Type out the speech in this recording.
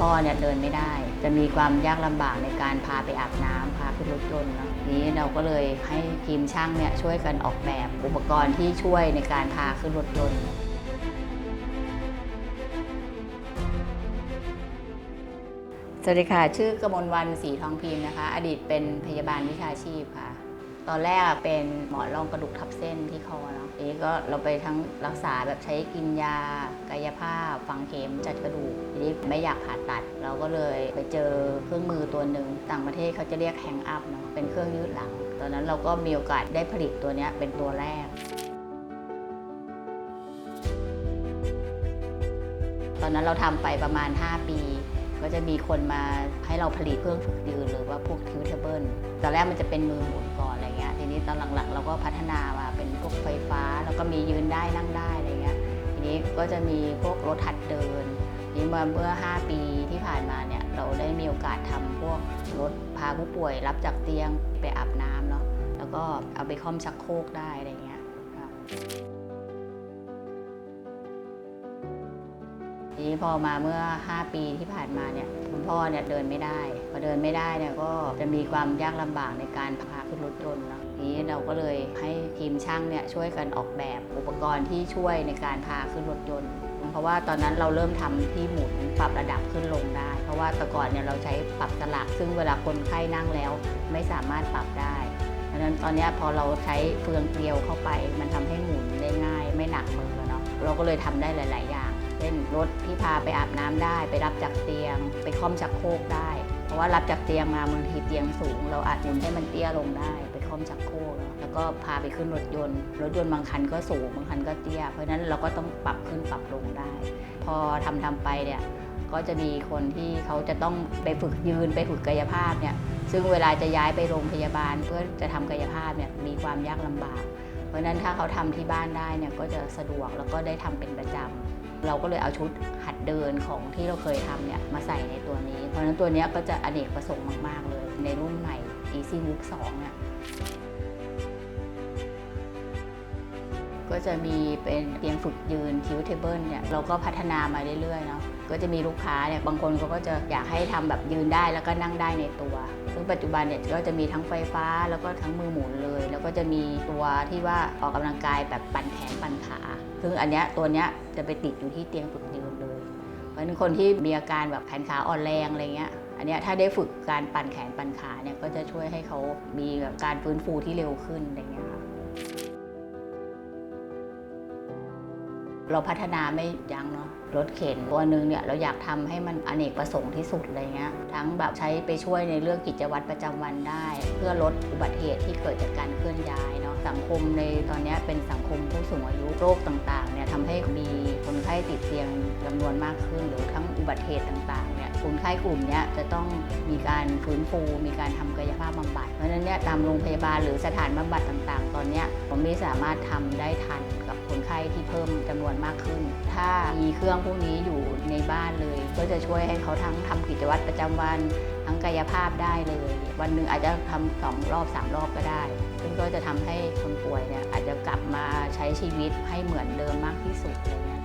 พ่อเนี่ยเดินไม่ได้ จะมีความยากลำบากในการพาไปอาบน้ำพาขึ้นรถยนต์เนาะนี้เราก็เลยให้ทีมช่างเนี่ยช่วยกันออกแบบอุปกรณ์ที่ช่วยในการพาขึ้นรถยนต์สวัสดีค่ะ ชื่อกมลวันศรีทองพิมพ์นะคะ อดีตเป็นพยาบาลวิชาชีพค่ะ ตอนแรกเป็นหมอนรองกระดูกทับเส้นที่คอเนาะทีนี้ก็เราไปทั้งรักษาแบบใช้กินยากายภาพฝังเข็มจัดกระดูกทีนี้ไม่อยากผ่าตัด เราก็เลยไปเจอเครื่องมือตัวหนึ่งต่างประเทศเขาจะเรียกแฮงอัพเนาะเป็นเครื่องยืดหลัง ตอนนั้นเราก็มีโอกาสได้ผลิตตัวนี้เป็นตัวแรกตอนนั้นเราทำไปประมาณ 5 ปี ก็จะมีคนมาให้เราผลิตเครื่องฝึกยืนหรือว่าพวกทิวเทเบิลตอนแรกมันจะเป็นมือหมุนก่อน อนหลังๆ เราก็พัฒนามาเป็นพวกไฟฟ้า แล้วก็มียืนได้นั่งได้อะไรเงี้ยทีนี้ก็จะมีพวกรถหัดเดินทีนี้มาเมื่อ 5 ปีที่ผ่านมาเนี่ยเราได้มีโอกาสทำพวกรถพาผู้ป่วยรับจากเตียงไปอาบน้ำเนาะแล้วก็เอาไปค่อมชักโครกได้อะไรเงี้ยค่ะ ทีนี้พอมาเมื่อ 5 ปีที่ผ่านมาเนี่ยคุณพ่อเนี่ยเดินไม่ได้ พอเดินไม่ได้เนี่ยก็จะมีความยากลำบากในการพาขึ้นรถยนต์เนะทีนี้เราก็เลยให้ทีมช่างเนี่ยช่วยกันออกแบบอุปกรณ์ที่ช่วยในการพาขึ้นรถยนต์ เพราะว่าตอนนั้นเราเริ่มทำที่หมุนปรับระดับขึ้นลงได้ เพราะว่าแต่ก่อนเนี่ยเราใช้ปรับสลักซึ่งเวลาคนไข้นั่งแล้วไม่สามารถปรับได้เพราะนั้นตอนนี้พอเราใช้เฟืองเกลียวเข้าไป มันทำให้หมุนได้ง่าย ไม่หนักมือเนาะเราก็เลยทำได้หลาย ๆ อย่าง เช่นรถที่พาไปอาบน้ำได้ ไปรับจากเตียง ไปค่อมชักโครกได้ เพราะว่ารับจากเตียงมาบางทีเตียงสูง เราอาจหมุนให้มันเตี้ยลงได้ ไปค่อมชักโครกแล้วก็พาไปขึ้นรถยนต์ รถยนต์บางคันก็สูงบางคันก็เตี้ย เพราะนั้นเราก็ต้องปรับขึ้นปรับลงได้ พอทำทำไปเนี่ยก็จะมีคนที่เขาจะต้องไปฝึกยืนไปฝึกกายภาพเนี่ยซึ่งเวลาจะย้ายไปโรงพยาบาลเพื่อจะทำกายภาพเนี่ยมีความยากลำบาก เพราะฉะนั้นถ้าเขาทำที่บ้านได้เนี่ยก็จะสะดวกแล้วก็ได้ทำเป็นประจำ เราก็เลยเอาชุดหัดเดินของที่เราเคยทำเนี่ยมาใส่ในตัวนี้ เพราะฉะนั้นตัวนี้ก็จะอเนกประสงค์มาก ๆ เลย ในรุ่นใหม่ Easy Move 2เนี่ยก็จะมีเป็นเตียงฝึกยืนทิวเทเบิลเนี่ยเราก็พัฒนามาเรื่อยๆเนาะก็จะมีลูกค้าเนี่ยบางคนเขาก็จะอยากให้ทำแบบยืนได้แล้วก็นั่งได้ในตัวซึ่งปัจจุบันเนี่ยก็จะมีทั้งไฟฟ้าแล้วก็ทั้งมือหมุนเลย ก็จะมีตัวที่ว่าออกกำลังกายแบบปั่นแขนปั่นขา ซึ่งอันเนี้ยตัวเนี้ยจะไปติดอยู่ที่เตียงฝึกยืนเลยเพราะฉะนั้นคนที่มีอาการแบบแขนขาอ่อนแรงอะไรเงี้ย อันเนี้ยถ้าได้ฝึกการปั่นแขนปั่นขาเนี่ยก็จะช่วยให้เขามีแบบการฟื้นฟูที่เร็วขึ้นอะไรเงี้ย เราพัฒนาไม่ยั้งเนาะรถเข็นตัวหนึ่งเนี่ยเราอยากทำให้มันอเนกประสงค์ที่สุดอะไรเงี้ยทั้งแบบใช้ไปช่วยในเรื่องกิจวัตรประจำวันได้ เพื่อลดอุบัติเหตุที่เกิดจากการเคลื่อนย้ายเนาะสังคมในตอนนี้เป็นสังคมผู้สูงอายุโรคต่างๆเนี่ยทำให้มีคนไข้ติดเตียงจำนวนมากขึ้น หรือทั้งอุบัติเหตุต่างๆเนี่ยคนไข้กลุ่มนี้จะต้องมีการฟื้นฟูมีการทำกายภาพบำบัด นั้นเนี่ยตามโรงพยาบาลหรือสถานบำบัดต่างๆ ตอนนี้ผมไม่สามารถทำได้ทันกับคนไข้ที่เพิ่มจำนวนมากขึ้น ถ้ามีเครื่องพวกนี้อยู่ในบ้านเลย ก็จะช่วยให้เขาทั้งทำกิจวัตรประจำวัน ทั้งกายภาพได้เลย วันหนึ่งอาจจะทำสองรอบสามรอบก็ได้ ซึ่งก็จะทำให้คนป่วยเนี่ยอาจจะกลับมาใช้ชีวิตให้เหมือนเดิมมากที่สุดอะไรเงี้ย